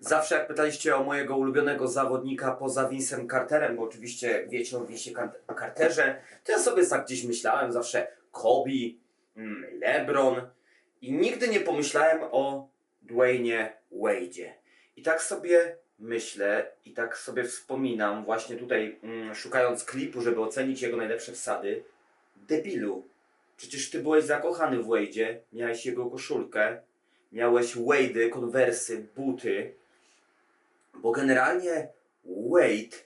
Zawsze jak pytaliście o mojego ulubionego zawodnika poza Vincem Carterem, bo oczywiście wiecie o Vincie Car- Carterze, to ja sobie tak gdzieś myślałem zawsze Kobe, mm, LeBron i nigdy nie pomyślałem o Dwayne Wade'zie. I tak sobie myślę i tak sobie wspominam właśnie tutaj mm, szukając klipu, żeby ocenić jego najlepsze wsady. Debilu, przecież ty byłeś zakochany w Wade'zie, miałeś jego koszulkę, miałeś Wade'y, konwersy, buty, bo generalnie Wade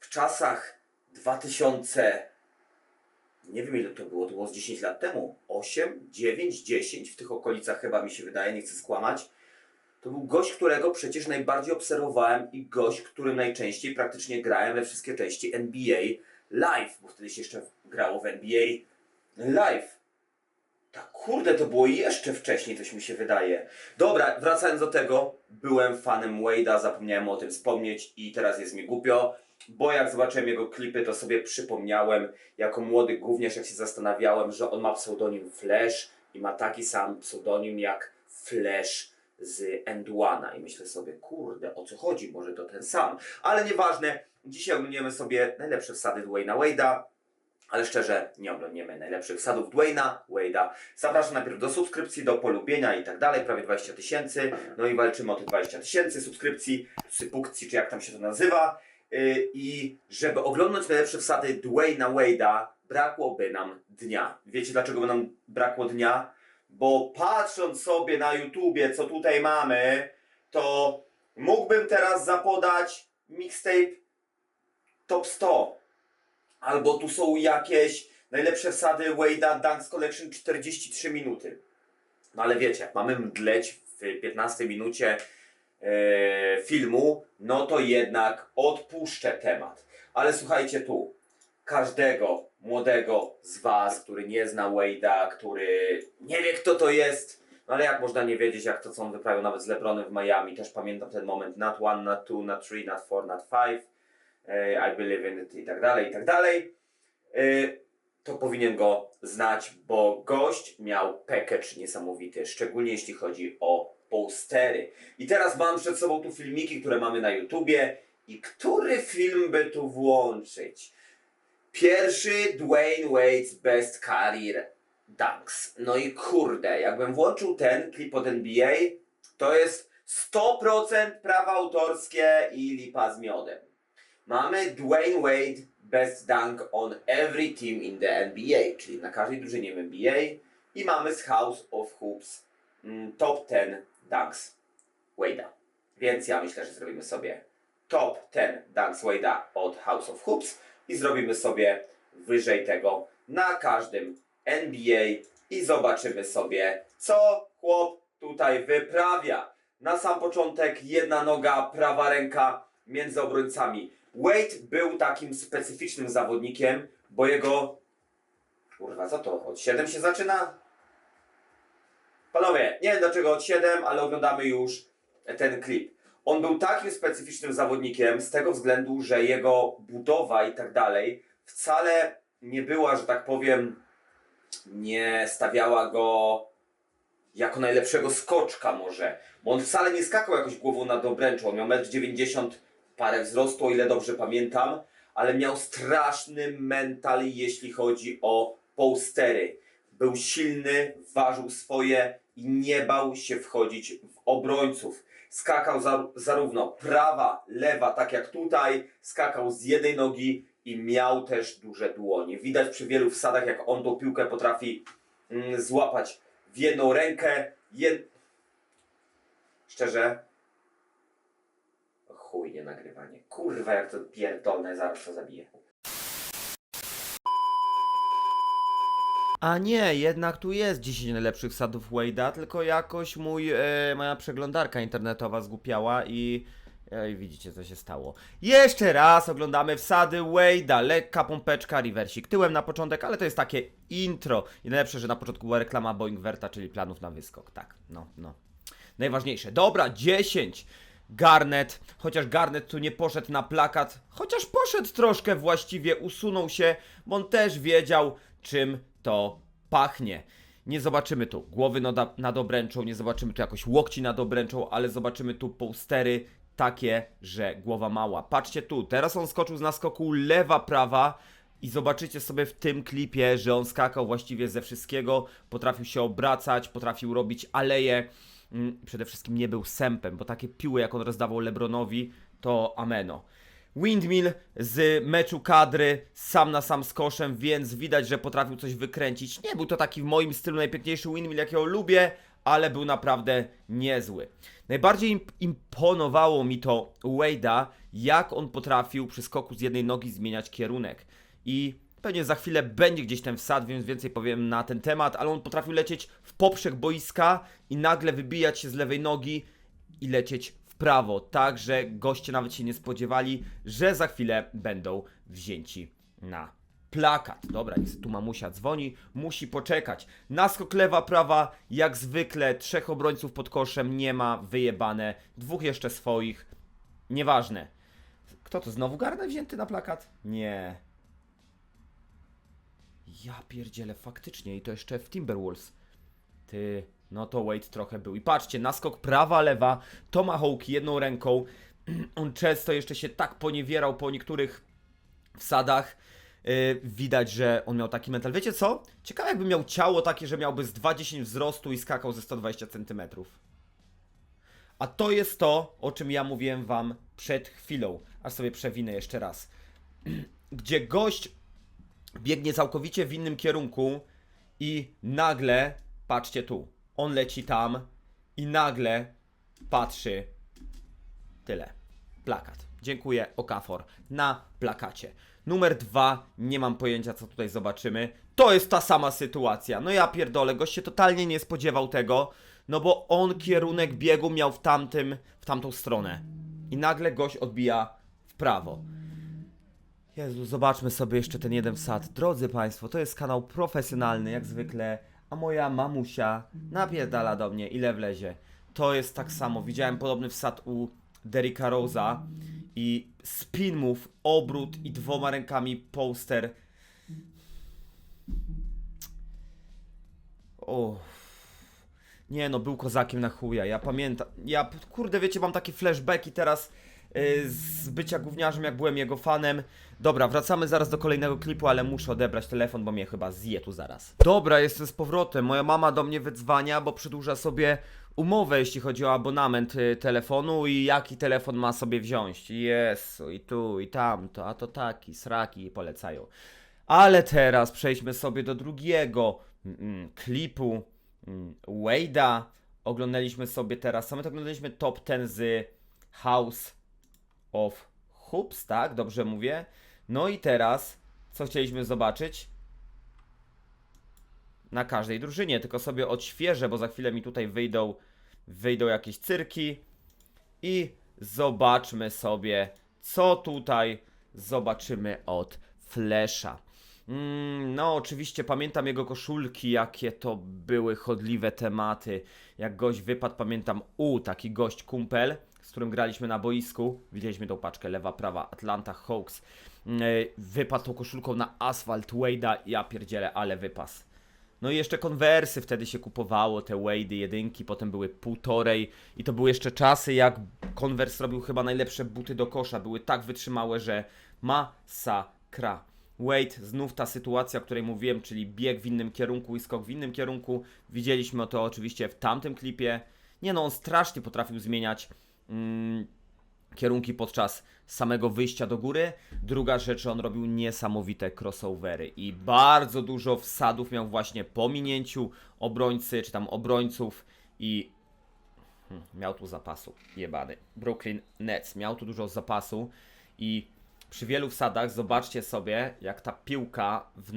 w czasach 2000, nie wiem ile to było, to było z 10 lat temu, 8, 9, 10, w tych okolicach chyba mi się wydaje, nie chcę skłamać, to był gość, którego przecież najbardziej obserwowałem i gość, którym najczęściej praktycznie grałem we wszystkie części NBA live, bo wtedy się jeszcze grało w NBA live. Tak kurde, to było jeszcze wcześniej, coś mi się wydaje. Dobra, wracając do tego, byłem fanem Wade'a, zapomniałem o tym wspomnieć i teraz jest mi głupio, bo jak zobaczyłem jego klipy, to sobie przypomniałem, jako młody gówniarz, jak się zastanawiałem, że on ma pseudonim Flash i ma taki sam pseudonim jak Flash z Enduana i myślę sobie, kurde, o co chodzi, może to ten sam. Ale nieważne, dzisiaj oglądniemy sobie najlepsze wsady Dwayna Wade'a, ale szczerze, nie oglądniemy najlepszych wsadów Dwayna Wade'a. Zapraszam najpierw do subskrypcji, do polubienia i tak dalej, prawie 20 tysięcy. No i walczymy o te 20 tysięcy subskrypcji, sypukcji, czy jak tam się to nazywa. Yy, I żeby oglądać najlepsze wsady Dwayna Wade'a, brakłoby nam dnia. Wiecie dlaczego by nam brakło dnia? Bo patrząc sobie na YouTubie, co tutaj mamy, to mógłbym teraz zapodać mixtape top 100 albo tu są jakieś najlepsze wsady Wade'a Dunks Collection 43 minuty. No ale wiecie, jak mamy mdleć w 15 minucie e, filmu, no to jednak odpuszczę temat. Ale słuchajcie tu, każdego młodego z Was, który nie zna Wade'a, który nie wie kto to jest, no ale jak można nie wiedzieć, jak to co on wyprawiał nawet z LeBronem w Miami, też pamiętam ten moment, not one, not two, not three, not four, not five, I believe in it i tak dalej, i tak dalej, e, to powinien go znać, bo gość miał package niesamowity, szczególnie jeśli chodzi o postery. I teraz mam przed sobą tu filmiki, które mamy na YouTubie i który film by tu włączyć? Pierwszy Dwayne Wade's Best Career Dunks. No i kurde, jakbym włączył ten klip od NBA, to jest 100% prawa autorskie i lipa z miodem. Mamy Dwayne Wade Best Dunk on every team in the NBA, czyli na każdej drużynie w NBA i mamy z House of Hoops mm, top 10 dunks Wade'a. Więc ja myślę, że zrobimy sobie top 10 dunks Wade'a od House of Hoops i zrobimy sobie wyżej tego na każdym NBA i zobaczymy sobie, co chłop tutaj wyprawia. Na sam początek jedna noga, prawa ręka między obrońcami. Wade był takim specyficznym zawodnikiem, bo jego... Kurwa, co to? Od 7 się zaczyna? Panowie, nie wiem dlaczego od 7, ale oglądamy już ten klip. On był takim specyficznym zawodnikiem z tego względu, że jego budowa i tak dalej wcale nie była, że tak powiem, nie stawiała go jako najlepszego skoczka może. Bo on wcale nie skakał jakoś głową nad obręczą. On miał 1,90 m parę wzrostu, o ile dobrze pamiętam, ale miał straszny mental, jeśli chodzi o postery. Był silny, ważył swoje i nie bał się wchodzić w obrońców. Skakał za, zarówno prawa, lewa, tak jak tutaj, skakał z jednej nogi i miał też duże dłonie. Widać przy wielu wsadach, jak on tą piłkę potrafi mm, złapać w jedną rękę. Jed... Szczerze, chuj, nie nagrywanie. Kurwa, jak to pierdolne, zaraz to zabiję. A nie, jednak tu jest 10 najlepszych wsadów Wade'a, tylko jakoś mój, e, moja przeglądarka internetowa zgłupiała i... e, I widzicie, co się stało. Jeszcze raz oglądamy wsady Wade'a, lekka pompeczka, reversik tyłem na początek, ale to jest takie intro. I najlepsze, że na początku była reklama Boeing Verta, czyli planów na wyskok. Tak, no, no. Najważniejsze. Dobra, 10. Garnet, chociaż Garnet tu nie poszedł na plakat, chociaż poszedł troszkę właściwie, usunął się, bo on też wiedział, czym to pachnie. Nie zobaczymy tu głowy nad, obręczą, nie zobaczymy tu jakoś łokci nad obręczą, ale zobaczymy tu postery takie, że głowa mała. Patrzcie tu, teraz on skoczył z naskoku lewa, prawa i zobaczycie sobie w tym klipie, że on skakał właściwie ze wszystkiego, potrafił się obracać, potrafił robić aleje, przede wszystkim nie był sępem, bo takie piły jak on rozdawał Lebronowi, to ameno. Windmill z meczu kadry, sam na sam z koszem, więc widać, że potrafił coś wykręcić. Nie był to taki w moim stylu najpiękniejszy windmill, jakiego lubię, ale był naprawdę niezły. Najbardziej imp- imponowało mi to Wade'a, jak on potrafił przy skoku z jednej nogi zmieniać kierunek. I pewnie za chwilę będzie gdzieś ten wsad, więc więcej powiem na ten temat, ale on potrafił lecieć w poprzek boiska i nagle wybijać się z lewej nogi i lecieć w prawo, tak że goście nawet się nie spodziewali, że za chwilę będą wzięci na plakat. Dobra, niestety tu mamusia dzwoni, musi poczekać. Naskok lewa, prawa, jak zwykle, trzech obrońców pod koszem, nie ma, wyjebane, dwóch jeszcze swoich, nieważne. Kto to, znowu Garner wzięty na plakat? Nie. Ja pierdzielę, faktycznie, i to jeszcze w Timberwolves. Ty, no to Wade trochę był. I patrzcie, naskok prawa, lewa, tomahawk jedną ręką. On często jeszcze się tak poniewierał po niektórych wsadach. Yy, widać, że on miał taki mental. Wiecie co? Ciekawe jakby miał ciało takie, że miałby z 2,10 wzrostu i skakał ze 120 cm. A to jest to, o czym ja mówiłem wam przed chwilą. Aż sobie przewinę jeszcze raz. Gdzie gość biegnie całkowicie w innym kierunku i nagle, patrzcie tu, on leci tam i nagle patrzy tyle. Plakat. Dziękuję, Okafor. Na plakacie. Numer dwa, nie mam pojęcia, co tutaj zobaczymy. To jest ta sama sytuacja. No ja pierdolę, gość się totalnie nie spodziewał tego, no bo on kierunek biegu miał w tamtym, w tamtą stronę. I nagle gość odbija w prawo. Jezu, zobaczmy sobie jeszcze ten jeden wsad. Drodzy Państwo, to jest kanał profesjonalny, jak zwykle, a moja mamusia napierdala do mnie, ile wlezie. To jest tak samo. Widziałem podobny wsad u Derricka Rose'a i spin move, obrót i dwoma rękami poster. O. Nie no, był kozakiem na chuja. Ja pamiętam. Ja, kurde, wiecie, mam takie flashbacki teraz z bycia gówniarzem, jak byłem jego fanem. Dobra, wracamy zaraz do kolejnego klipu, ale muszę odebrać telefon, bo mnie chyba zje tu zaraz. Dobra, jestem z powrotem. Moja mama do mnie wydzwania, bo przedłuża sobie umowę, jeśli chodzi o abonament y, telefonu i jaki telefon ma sobie wziąć. Jezu, i tu, i tamto, a to taki, sraki polecają. Ale teraz przejdźmy sobie do drugiego mm, klipu mm, Wade'a. Oglądaliśmy sobie teraz, same oglądaliśmy top 10 z House of Hoops, tak? Dobrze mówię? No i teraz, co chcieliśmy zobaczyć? Na każdej drużynie, tylko sobie odświeżę, bo za chwilę mi tutaj wyjdą, wyjdą jakieś cyrki i zobaczmy sobie, co tutaj zobaczymy od Flesza. Mm, no, oczywiście pamiętam jego koszulki, jakie to były chodliwe tematy. Jak gość wypadł, pamiętam, u, taki gość kumpel, z którym graliśmy na boisku. Widzieliśmy tą paczkę lewa, prawa, Atlanta Hawks. Mm, e, Wypadł tą koszulką na asfalt Wade'a, ja pierdzielę, ale wypas. No i jeszcze konwersy wtedy się kupowało, te Wade'y jedynki, potem były półtorej i to były jeszcze czasy, jak konwers robił chyba najlepsze buty do kosza, były tak wytrzymałe, że masakra. Wade, znów ta sytuacja, o której mówiłem, czyli bieg w innym kierunku i skok w innym kierunku. Widzieliśmy to oczywiście w tamtym klipie. Nie no, on strasznie potrafił zmieniać mm, kierunki podczas samego wyjścia do góry. Druga rzecz, on robił niesamowite crossovery i bardzo dużo wsadów miał właśnie po minięciu obrońcy, czy tam obrońców i hmm, miał tu zapasu, jebany. Brooklyn Nets miał tu dużo zapasu i przy wielu wsadach zobaczcie sobie, jak ta piłka w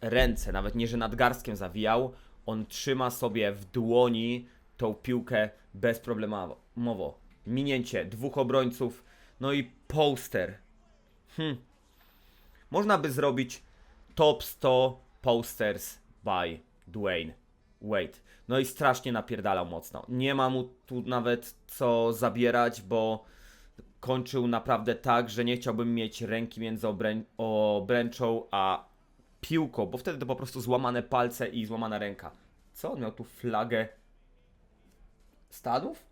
ręce, nawet nie, że nadgarstkiem zawijał, on trzyma sobie w dłoni tą piłkę bezproblemowo. Minięcie dwóch obrońców, no i poster. Hm. Można by zrobić top 100 posters by Dwayne Wade. No i strasznie napierdalał mocno. Nie ma mu tu nawet co zabierać, bo kończył naprawdę tak, że nie chciałbym mieć ręki między obrę- obręczą a piłką, bo wtedy to po prostu złamane palce i złamana ręka. Co on miał tu flagę Stanów?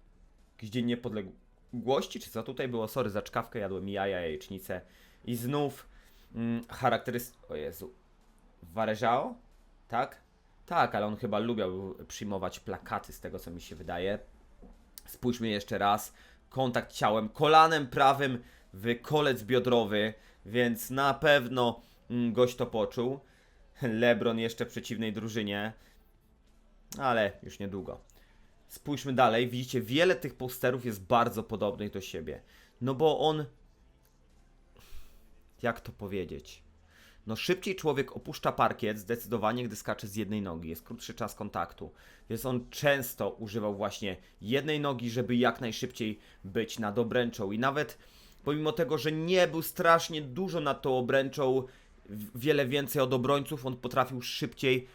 Jakiś dzień niepodległ... głości, czy co tutaj było? Sorry, za czkawkę jadłem jaja, jajecznicę. I znów mm, charakterystyka... O Jezu. Wareżao? Tak? Tak, ale on chyba lubiał przyjmować plakaty, z tego co mi się wydaje. Spójrzmy jeszcze raz. Kontakt ciałem, kolanem prawym w kolec biodrowy, więc na pewno mm, gość to poczuł. Lebron jeszcze w przeciwnej drużynie, ale już niedługo. Spójrzmy dalej, widzicie, wiele tych posterów jest bardzo podobnych do siebie. No bo on. Jak to powiedzieć? No szybciej człowiek opuszcza parkiet zdecydowanie, gdy skacze z jednej nogi. Jest krótszy czas kontaktu. Więc on często używał właśnie jednej nogi, żeby jak najszybciej być nad obręczą. I nawet pomimo tego, że nie był strasznie dużo nad tą obręczą, wiele więcej od obrońców, on potrafił szybciej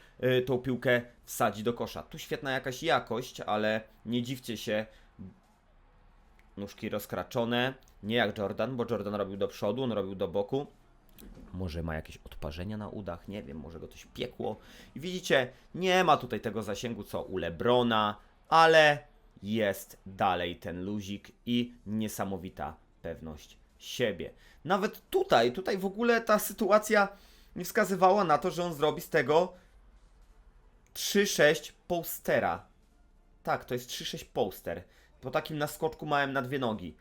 tą piłkę wsadzić do kosza. Tu świetna jakaś jakość, ale nie dziwcie się, nóżki rozkraczone, nie jak Jordan, bo Jordan robił do przodu, on robił do boku. Może ma jakieś odparzenia na udach, nie wiem, może go coś piekło. I widzicie, nie ma tutaj tego zasięgu co u Lebrona, ale jest dalej ten luzik i niesamowita pewność siebie. Nawet tutaj, tutaj w ogóle ta sytuacja nie wskazywała na to, że on zrobi z tego 3-6 postera. Tak, to jest 3-6 poster. Po takim naskoczku małem na dwie nogi.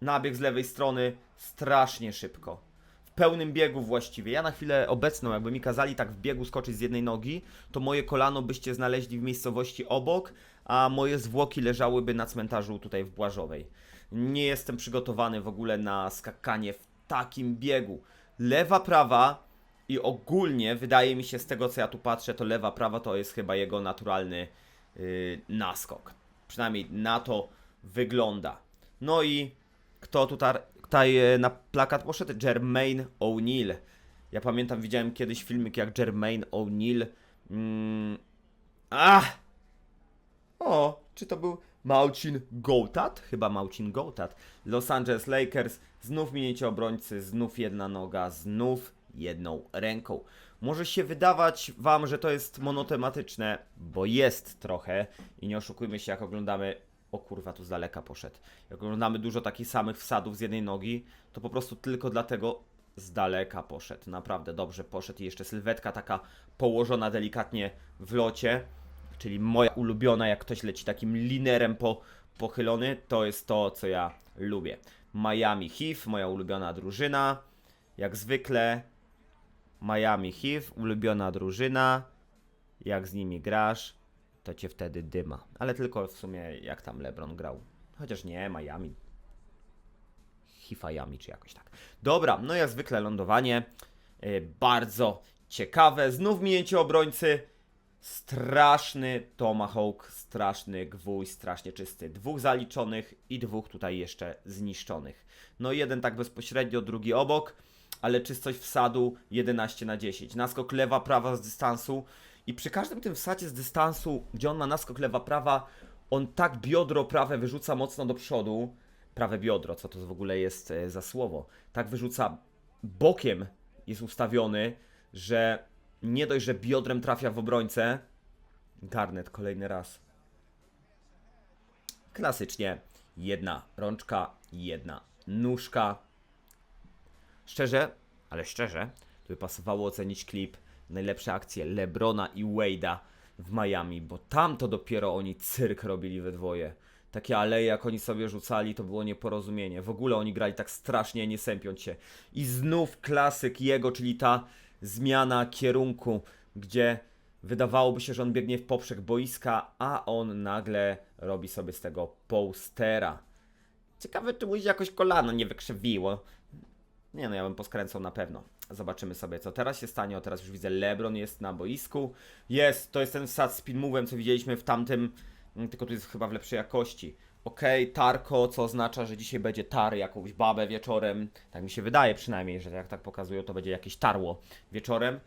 Nabieg z lewej strony strasznie szybko. W pełnym biegu właściwie. Ja na chwilę obecną, jakby mi kazali tak w biegu skoczyć z jednej nogi, to moje kolano byście znaleźli w miejscowości obok, a moje zwłoki leżałyby na cmentarzu tutaj w Błażowej. Nie jestem przygotowany w ogóle na skakanie w takim biegu. Lewa, prawa i ogólnie wydaje mi się z tego co ja tu patrzę, to lewa, prawa to jest chyba jego naturalny yy, naskok. Przynajmniej na to wygląda. No i kto tutaj, tutaj e, na plakat poszedł? Jermaine O'Neal. Ja pamiętam, widziałem kiedyś filmik jak Jermaine O'Neal. Mm, ach! O, czy to był Maucin Gołtat? Chyba Maucin Gołtat. Los Angeles Lakers, znów minięcie obrońcy, znów jedna noga, znów jedną ręką. Może się wydawać wam, że to jest monotematyczne, bo jest trochę i nie oszukujmy się jak oglądamy o kurwa, tu z daleka poszedł. Jak oglądamy dużo takich samych wsadów z jednej nogi, to po prostu tylko dlatego z daleka poszedł. Naprawdę dobrze poszedł i jeszcze sylwetka taka położona delikatnie w locie, czyli moja ulubiona, jak ktoś leci takim linerem po, pochylony, to jest to, co ja lubię. Miami Heat, moja ulubiona drużyna, jak zwykle. Miami Heat, ulubiona drużyna. Jak z nimi grasz, to cię wtedy dyma. Ale tylko w sumie jak tam LeBron grał. Chociaż nie, Miami. Hifajami czy jakoś tak. Dobra, no jak zwykle lądowanie. Yy, bardzo ciekawe. Znów minięcie obrońcy. Straszny tomahawk, straszny gwóźdź, strasznie czysty. Dwóch zaliczonych i dwóch tutaj jeszcze zniszczonych. No jeden tak bezpośrednio, drugi obok, ale czystość wsadu 11 na 10. Naskok lewa, prawa z dystansu. I przy każdym tym wsadzie z dystansu, gdzie on ma naskok lewa, prawa, on tak biodro prawe wyrzuca mocno do przodu. Prawe biodro, co to w ogóle jest e, za słowo? Tak wyrzuca bokiem, jest ustawiony, że nie dość, że biodrem trafia w obrońcę. Garnet kolejny raz. Klasycznie jedna rączka, jedna nóżka. Szczerze, ale szczerze, to by pasowało ocenić klip najlepsze akcje Lebrona i Wade'a w Miami, bo tam to dopiero oni cyrk robili we dwoje. Takie aleje, jak oni sobie rzucali, to było nieporozumienie. W ogóle oni grali tak strasznie, nie sępiąc się. I znów klasyk jego, czyli ta zmiana kierunku, gdzie wydawałoby się, że on biegnie w poprzek boiska, a on nagle robi sobie z tego postera. Ciekawe, czy mu się jakoś kolano nie wykrzywiło. Nie no, ja bym poskręcał na pewno. Zobaczymy sobie, co teraz się stanie. O, teraz już widzę, LeBron jest na boisku. Jest, to jest ten wsad z move'em, co widzieliśmy w tamtym, mm, tylko tu jest chyba w lepszej jakości. Okej, tarko, co oznacza, że dzisiaj będzie tar jakąś babę wieczorem. Tak mi się wydaje przynajmniej, że jak tak pokazują, to będzie jakieś tarło wieczorem.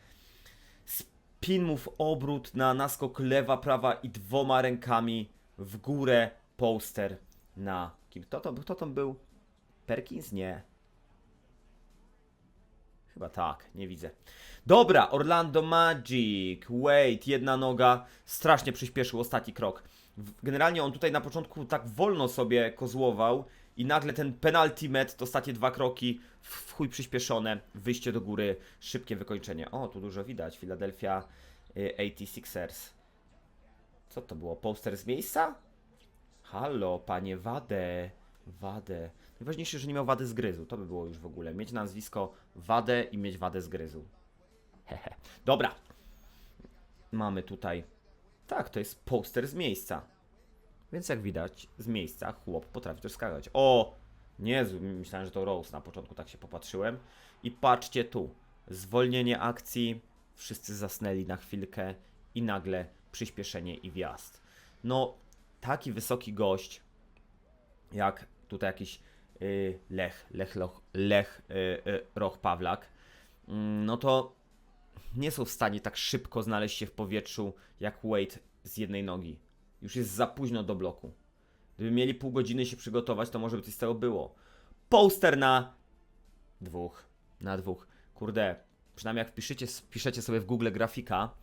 Spin move, obrót na naskok lewa, prawa i dwoma rękami w górę poster na kim? Kto to, kto to był? Perkins? Nie. Chyba tak, nie widzę. Dobra, Orlando Magic. Wait, jedna noga. Strasznie przyspieszył ostatni krok. Generalnie on tutaj na początku tak wolno sobie kozłował i nagle ten penalty met, to ostatnie dwa kroki, w chuj przyspieszone, wyjście do góry, szybkie wykończenie. O, tu dużo widać, Philadelphia y, 86ers. Co to było, poster z miejsca? Halo, panie Wadę, Wadę. Najważniejsze, że nie miał wady z gryzu, to by było już w ogóle. Mieć nazwisko Wadę i mieć wadę z gryzu. Hehe. Dobra. Mamy tutaj. Tak, to jest poster z miejsca. Więc jak widać, z miejsca chłop potrafi też skakać. O! Jezu, myślałem, że to Rose na początku, tak się popatrzyłem. I patrzcie tu. Zwolnienie akcji, wszyscy zasnęli na chwilkę i nagle przyspieszenie i wjazd. No, taki wysoki gość, jak tutaj jakiś y, Lech, Lech, Loch, Lech y, y, Roch Pawlak, mm, no to nie są w stanie tak szybko znaleźć się w powietrzu jak Wade z jednej nogi. Już jest za późno do bloku. Gdyby mieli pół godziny się przygotować, to może by coś z tego było. Poster na dwóch. Na dwóch. Kurde, przynajmniej jak wpiszecie, wpiszecie sobie w Google grafika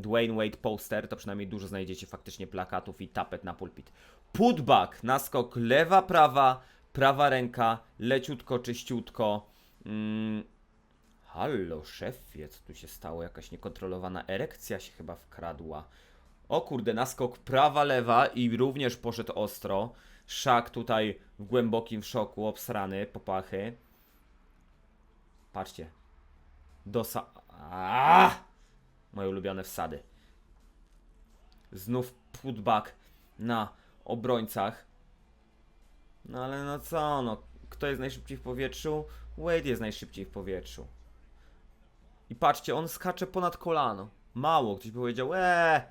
Dwayne Wade poster, to przynajmniej dużo znajdziecie faktycznie plakatów i tapet na pulpit. Putback, naskok lewa, prawa, prawa ręka, leciutko, czyściutko. Mm, Hallo, szefie, co tu się stało? Jakaś niekontrolowana erekcja się chyba wkradła. O kurde, naskok prawa, lewa i również poszedł ostro. Szak tutaj w głębokim szoku, obsrany, popachy. Patrzcie. Dosa... Aaaa! Moje ulubione wsady. Znów putback na obrońcach. No ale no co, no. Kto jest najszybciej w powietrzu? Wade jest najszybciej w powietrzu. I patrzcie, on skacze ponad kolano. Mało, ktoś by powiedział, eee,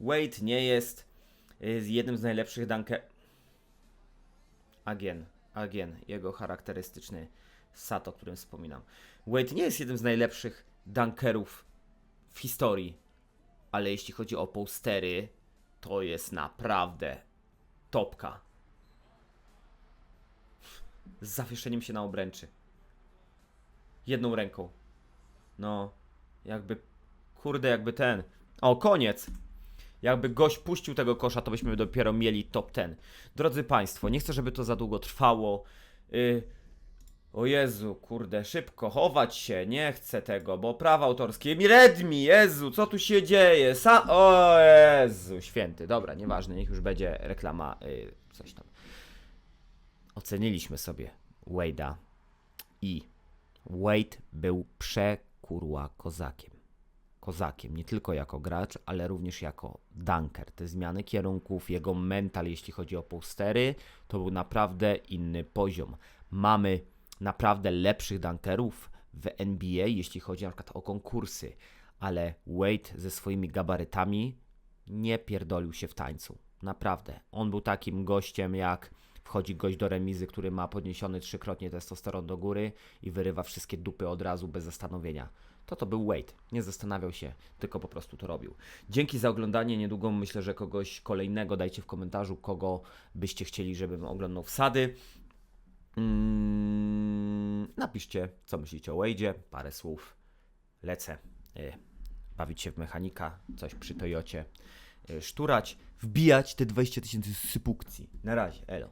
Wade nie jest y, jednym z najlepszych dunker... Agien, Agien, jego charakterystyczny sat, o którym wspominam. Wade nie jest jednym z najlepszych dunkerów w historii, ale jeśli chodzi o postery, to jest naprawdę topka. Z zawieszeniem się na obręczy. Jedną ręką. No, jakby, kurde, jakby ten. O, koniec! Jakby gość puścił tego kosza, to byśmy dopiero mieli top 10. Drodzy Państwo, nie chcę, żeby to za długo trwało. Y, o Jezu, kurde, szybko, chować się, nie chcę tego, bo prawa autorskie. Mi Redmi, Jezu, co tu się dzieje? Sa o Jezu, święty. Dobra, nieważne, niech już będzie reklama, y, coś tam. Oceniliśmy sobie Wade'a i Wade był przekurła kozakiem. Kozakiem, nie tylko jako gracz, ale również jako dunker. Te zmiany kierunków, jego mental, jeśli chodzi o postery, to był naprawdę inny poziom. Mamy naprawdę lepszych dunkerów w NBA, jeśli chodzi na przykład o konkursy, ale Wade ze swoimi gabarytami nie pierdolił się w tańcu. Naprawdę. On był takim gościem jak wchodzi gość do remizy, który ma podniesiony trzykrotnie testosteron do góry i wyrywa wszystkie dupy od razu bez zastanowienia. To to był Wade. Nie zastanawiał się, tylko po prostu to robił. Dzięki za oglądanie. Niedługo myślę, że kogoś kolejnego dajcie w komentarzu, kogo byście chcieli, żebym oglądał wsady. Mm, napiszcie, co myślicie o Wade'zie. Parę słów. Lecę. Y, bawić się w mechanika, coś przy Toyocie. Y, szturać, wbijać te 20 tysięcy sypukcji. Na razie, elo.